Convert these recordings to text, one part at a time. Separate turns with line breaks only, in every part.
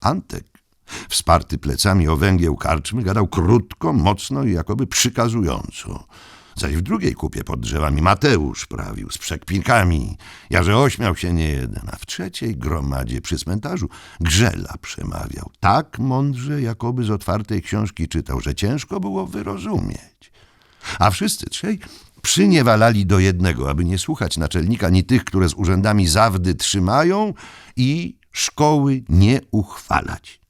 Antek, wsparty plecami o węgieł karczmy, gadał krótko, mocno i jakoby przykazująco. Zaś w drugiej kupie pod drzewami Mateusz prawił z przekpinkami. Jarze ośmiał się nie jeden, a w trzeciej gromadzie przy cmentarzu Grzela przemawiał. Tak mądrze, jakoby z otwartej książki czytał, że ciężko było wyrozumieć. A wszyscy trzej przyniewalali do jednego, aby nie słuchać naczelnika ni tych, które z urzędami zawdy trzymają i szkoły nie uchwalać.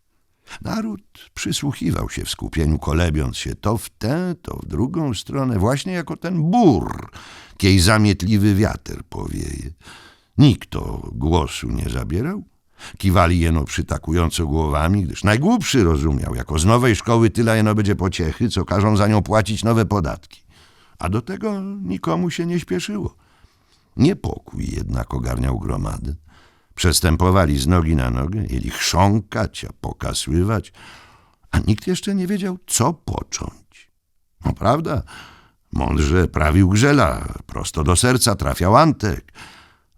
Naród przysłuchiwał się w skupieniu, kolebiąc się to w tę, to w drugą stronę, właśnie jako ten bór, kiej zamietliwy wiatr powieje. Nikt o głosu nie zabierał. Kiwali jeno przytakująco głowami, gdyż najgłupszy rozumiał, jako z nowej szkoły tyle jeno będzie pociechy, co każą za nią płacić nowe podatki. A do tego nikomu się nie śpieszyło. Niepokój jednak ogarniał gromady. Przestępowali z nogi na nogę, jeli chrząkać, a pokasływać, a nikt jeszcze nie wiedział, co począć. No prawda, mądrze prawił Grzela, prosto do serca trafiał Antek,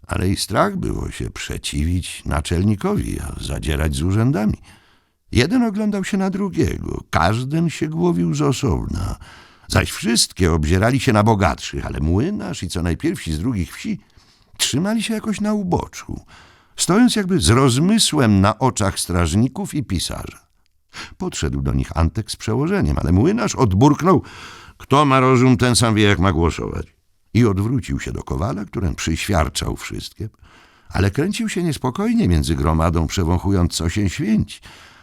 ale i strach było się przeciwić naczelnikowi, a zadzierać z urzędami. Jeden oglądał się na drugiego, każden się głowił z osobna, zaś wszystkie obzierali się na bogatszych, ale młynarz i co najpierwsi z drugich wsi trzymali się jakoś na uboczu, stojąc jakby z rozmysłem na oczach strażników i pisarza. Podszedł do nich Antek z przełożeniem, ale młynarz odburknął, kto ma rozum, ten sam wie, jak ma głosować. I odwrócił się do Kowala, którym przyświarczał wszystkie, ale kręcił się niespokojnie między gromadą, przewąchując, co się święci.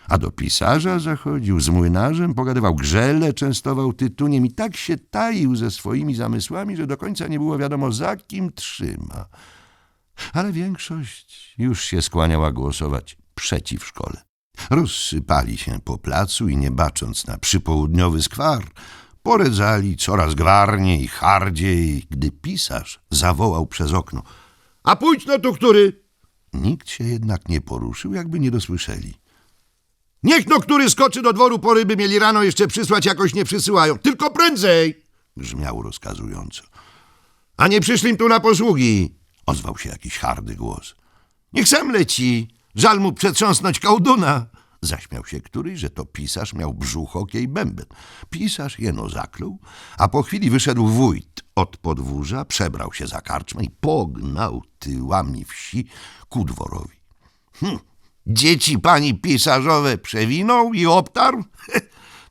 A do pisarza zachodził, z młynarzem pogadywał grzele, częstował tytuniem i tak się taił ze swoimi zamysłami, że do końca nie było wiadomo, za kim trzyma. Ale większość już się skłaniała głosować przeciw szkole. Rozsypali się po placu i nie bacząc na przypołudniowy skwar, poredzali coraz gwarniej hardziej, gdy pisarz zawołał przez okno.
A pójdź no tu który!
Nikt się jednak nie poruszył, jakby nie dosłyszeli.
Niech no który skoczy do dworu po ryby, mieli rano jeszcze przysłać, jakoś nie przysyłają. Tylko prędzej!
Grzmiał rozkazująco.
A nie przyszli tu na posługi.
Ozwał się jakiś hardy głos.
Niech sem leci. Żal mu przetrząsnąć kołduna.
Zaśmiał się któryś, że to pisarz miał brzuch, i bęben. Pisarz jeno zaklął, a po chwili wyszedł wójt od podwórza, przebrał się za karczmę i pognał tyłami wsi ku dworowi.
Hm. Dzieci pani pisarzowe przewinął i obtarł?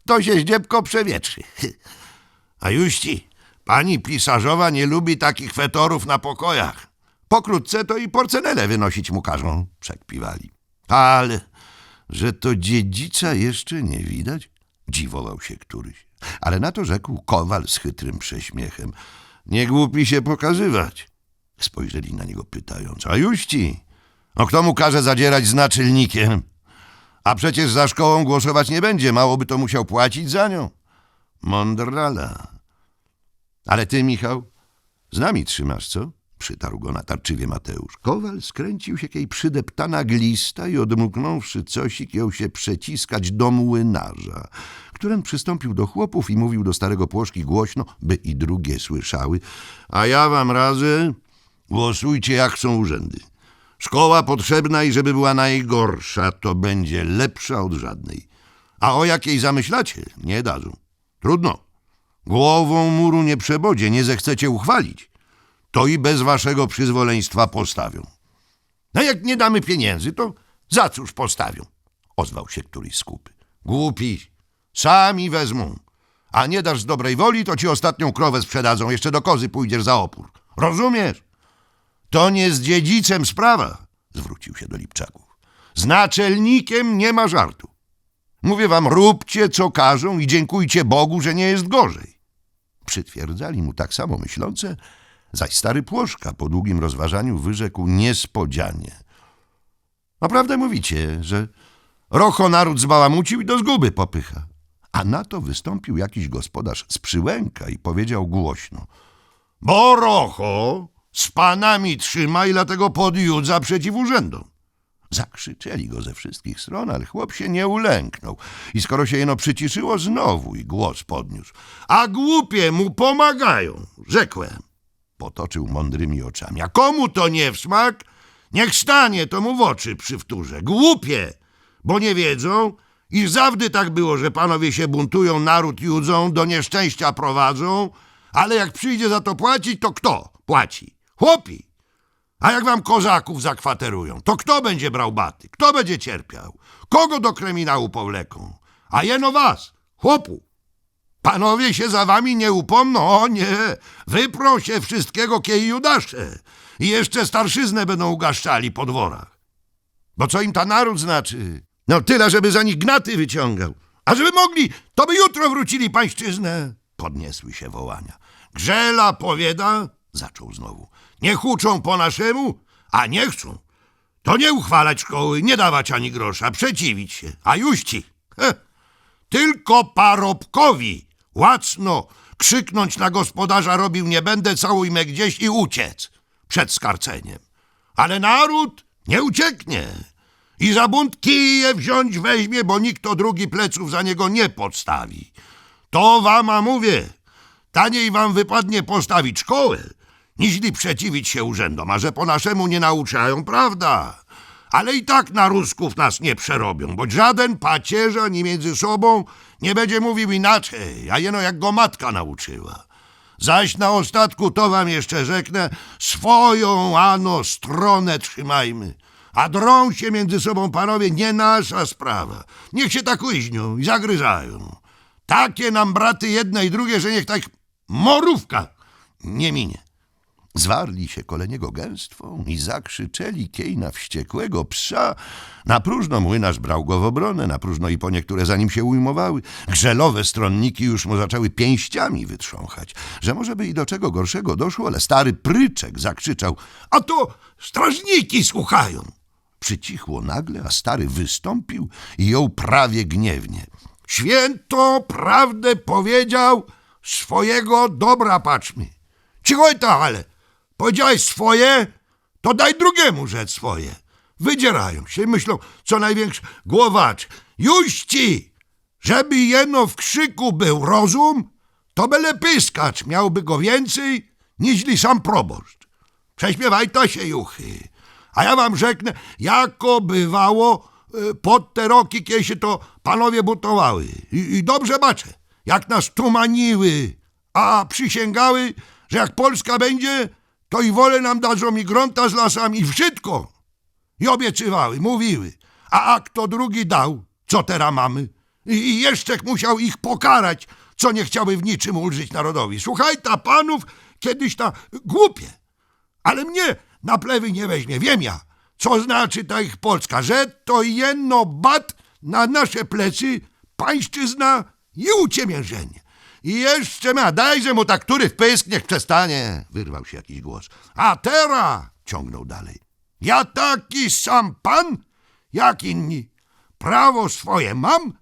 To się zdziebko przewietrzy. A juści, pani pisarzowa nie lubi takich fetorów na pokojach. Pokrótce to i porcenele wynosić mu każą, przekpiwali.
Ale, że to dziedzica jeszcze nie widać? Dziwował się któryś. Ale na to rzekł kowal z chytrym prześmiechem. Nie głupi się pokazywać. Spojrzeli na niego pytając. A juści, no kto mu każe zadzierać z naczelnikiem? A przecież za szkołą głosować nie będzie, mało by to musiał płacić za nią. Mądrala. Ale ty, Michał, z nami trzymasz, co? Przytarł go natarczywie Mateusz. Kowal skręcił się kiej przydeptana glista i odmuknąwszy cosik jął się przeciskać do młynarza, którym przystąpił do chłopów i mówił do starego płoszki głośno, by i drugie słyszały. A ja wam radzę, głosujcie jak są urzędy. Szkoła potrzebna i żeby była najgorsza, to będzie lepsza od żadnej. A o jakiej zamyślacie, nie dadzą. Trudno. Głową muru nie przebodzie, nie zechcecie uchwalić. To i bez waszego przyzwoleństwa postawią.
No jak nie damy pieniędzy, to za cóż postawią?
Ozwał się któryś z kupy.
Głupi, sami wezmą. A nie dasz z dobrej woli, to ci ostatnią krowę sprzedadzą, jeszcze do kozy pójdziesz za opór. Rozumiesz? To nie z dziedzicem sprawa, zwrócił się do Lipczaków. Z naczelnikiem nie ma żartu. Mówię wam, róbcie co każą i dziękujcie Bogu, że nie jest gorzej.
Przytwierdzali mu tak samo myślące, zaś stary Płoszka po długim rozważaniu wyrzekł niespodzianie. Naprawdę mówicie, że Rocho naród zbałamucił i do zguby popycha. A na to wystąpił jakiś gospodarz z Przyłęka i powiedział głośno.
Bo Rocho z panami trzyma i dlatego podjudza przeciw urzędom.
Zakrzyczeli go ze wszystkich stron, ale chłop się nie ulęknął. I skoro się jeno przyciszyło, znowu i głos podniósł.
A głupie mu pomagają, rzekłem.
Potoczył mądrymi oczami.
A komu to nie w smak? Niech stanie to mu w oczy przywtórzę. Głupie, bo nie wiedzą, iż zawdy tak było, że panowie się buntują, naród judzą, do nieszczęścia prowadzą, ale jak przyjdzie za to płacić, to kto płaci? Chłopi. A jak wam kozaków zakwaterują, to kto będzie brał baty? Kto będzie cierpiał? Kogo do kryminału powleką? A jeno was, chłopu. Panowie się za wami nie upomną, o nie, wyprą się wszystkiego kiej Judasze i jeszcze starszyznę będą ugaszczali po dworach. Bo co im ta naród znaczy? No tyle, żeby za nich gnaty wyciągał. A żeby mogli, to by jutro wrócili pańszczyznę. Podniesły się wołania. Grzela powiada, zaczął znowu, nie huczą po naszemu, a nie chcą. To nie uchwalać szkoły, nie dawać ani grosza, przeciwić się, a juści. Heh. Tylko parobkowi łacno krzyknąć na gospodarza robił nie będę, całujmy gdzieś i uciec przed skarceniem. Ale naród nie ucieknie i za bunt kije wziąć weźmie, bo nikt to drugi pleców za niego nie podstawi. To wam mówię, taniej wam wypadnie postawić szkołę, niźli przeciwić się urzędom, a że po naszemu nie nauczają, prawda? Ale i tak na Rusków nas nie przerobią, bo żaden pacierz ani między sobą nie będzie mówił inaczej, a jeno jak go matka nauczyła. Zaś na ostatku to wam jeszcze rzeknę, swoją ano stronę trzymajmy. A drą się między sobą panowie nie nasza sprawa. Niech się tak ujźnią i zagryzają. Takie nam braty jedne i drugie, że niech tak morówka nie minie.
Zwarli się koleniego gęstwą i zakrzyczeli kiej na wściekłego psa. Na próżno młynarz brał go w obronę, na próżno i po niektóre za nim się ujmowały. Grzelowe stronniki już mu zaczęły pięściami wytrząchać. Że może by i do czego gorszego doszło, ale stary pryczek zakrzyczał.
A to strażniki słuchają.
Przycichło nagle, a stary wystąpił i jął prawie gniewnie.
Święto prawdę powiedział, swojego dobra patrzmy. Cicho to, ale powiedziałeś swoje, to daj drugiemu rzec swoje. Wydzierają się i myślą, co największy głowacz. Juści, żeby jeno w krzyku był rozum, to byle pyskacz miałby go więcej, niźli sam proboszcz. Prześpiewaj to się, juchy. A ja wam rzeknę, jako bywało y, pod te roki, kiedy się to panowie butowały. I, I dobrze baczę, jak nas tumaniły, a przysięgały, że jak Polska będzie, to i wolę nam dadzą i grunta z lasami, i wszystko. I obiecywały, mówiły. A, a kto drugi dał, co teraz mamy? I, I jeszcze musiał ich pokarać, co nie chciały w niczym ulżyć narodowi. Słuchaj, ta panów kiedyś ta głupie. Ale mnie na plewy nie weźmie, wiem ja, co znaczy ta ich Polska, że to jedno bat na nasze plecy, pańszczyzna i uciemiężenie. I jeszcze ma, dajże mu tak który w pysk, niech przestanie, wyrwał się jakiś głos. A teraz, ciągnął dalej, ja taki sam pan, jak inni, prawo swoje mam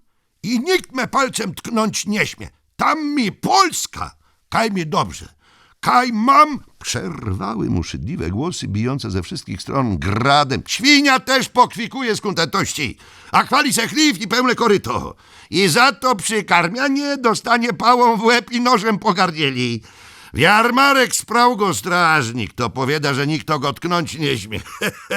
i nikt me palcem tknąć nie śmie. Tam mi Polska, kaj mi dobrze, kaj mam
Przerwały mu szydliwe głosy bijące ze wszystkich stron gradem.
Świnia też pokwikuje z kontentości, a chwali se chlif i pełne koryto. I za to przy karmianie dostanie pałą w łeb i nożem po gardzieli. W jarmarek sprał go strażnik, to powiada, że nikt go tknąć nie śmie.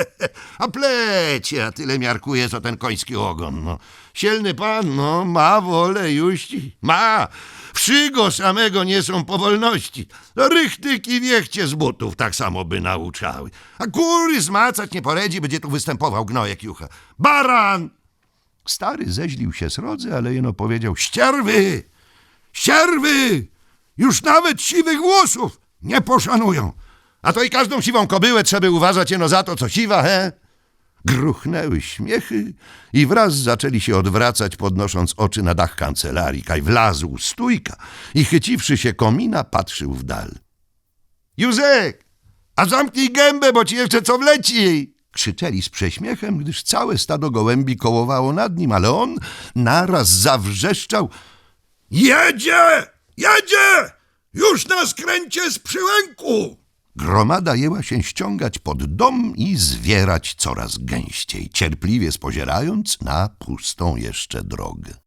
a plecie, a tyle miarkuje, co ten koński ogon. No. Sielny pan, no, ma wolę juści, ma. Wszygo samego nie są powolności. No, rychtyki wiechcie z butów tak samo by nauczały. A góry zmacać nie poredzi, będzie tu występował gnojek jucha. Baran!
Stary zeźlił się srodze, ale jeno powiedział
Ścierwy! Ścierwy! Już nawet siwych włosów nie poszanują. A to i każdą siwą kobyłę trzeba uważać jeno za to, co siwa, he?
Gruchnęły śmiechy i wraz zaczęli się odwracać, podnosząc oczy na dach kancelarii. Kaj wlazł stójka i chyciwszy się komina, patrzył w dal.
Józek! A zamknij gębę, bo ci jeszcze co wleci!
Krzyczeli z prześmiechem, gdyż całe stado gołębi kołowało nad nim, ale on naraz zawrzeszczał.
Jedzie! Jedzie! Już na skręcie z przyłęku!
Gromada jęła się ściągać pod dom i zwierać coraz gęściej, cierpliwie spozierając na pustą jeszcze drogę.